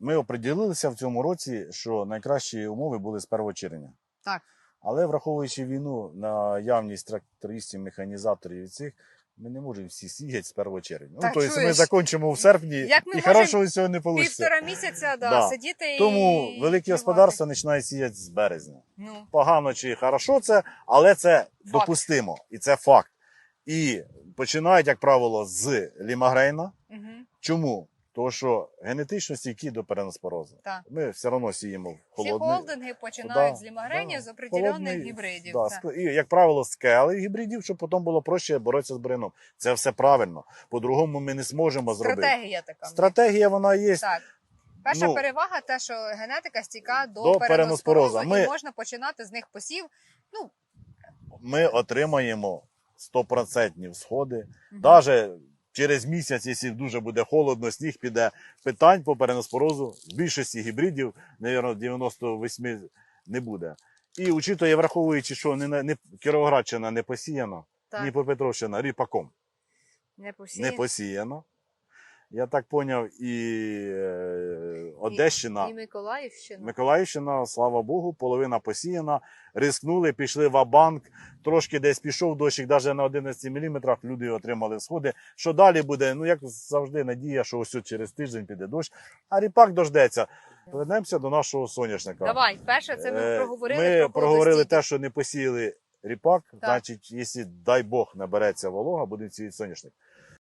ми оприділилися в цьому році, що найкращі умови були з 1 червня. Так. Але враховуючи війну, наявність трактористів, механізаторів і цих, ми не можемо всі сіяти з 1 червня. Так, ну, тобто ми закінчимо в серпні, Як ми і хорошого цього не вийде. Півтора місяця да, Да. сидіти Тому і великі господарства починають сіяти з березня. Ну, Погано чи хорошо це, але це допустимо. І це факт. І починають, як правило, з лімагрейна. угу, Чому? Тому що генетично стійкі до переноспорозу. так. Ми все одно сіємо в Всі холодний. холдинги починають Да, з лімагренів да. з определених гібридів. Да, так. і, як правило, скели гібридів, щоб потім було проще боротися з брином. Це все правильно. По-другому ми не зможемо зробити. Стратегія така. Стратегія вона є. Так. Перша Ну, перевага те, що генетика стійка до, до переноспорозу, переноспороза. і можна починати з них посів. Ну, Ми отримаємо 100% сходи. мгм. Навіть через місяць, якщо дуже буде холодно, сніг піде, питань по переноспорозу в більшості гібридів, мабуть, 98 не буде. І учитує, враховуючи, що не, не, Кіровоградщина не посіяна, так, Дніпропетровщина ріпаком не не посіяно. Я так поняв, і е, Одещина, І Миколаївщина. Миколаївщина, слава Богу, половина посіяна. Рискнули, пішли в банк трошки десь пішов дощик, навіть на 11 мм люди отримали сходи. Що далі буде? Ну, як завжди, надія, що ось через тиждень піде дощ, а ріпак дождеться. Повернемося до нашого соняшника. Давай, перше, це ми Е, проговорили Ми про проговорили те, що не посіяли ріпак. Значить, якщо дай Бог набереться волога, буде цвіти соняшник.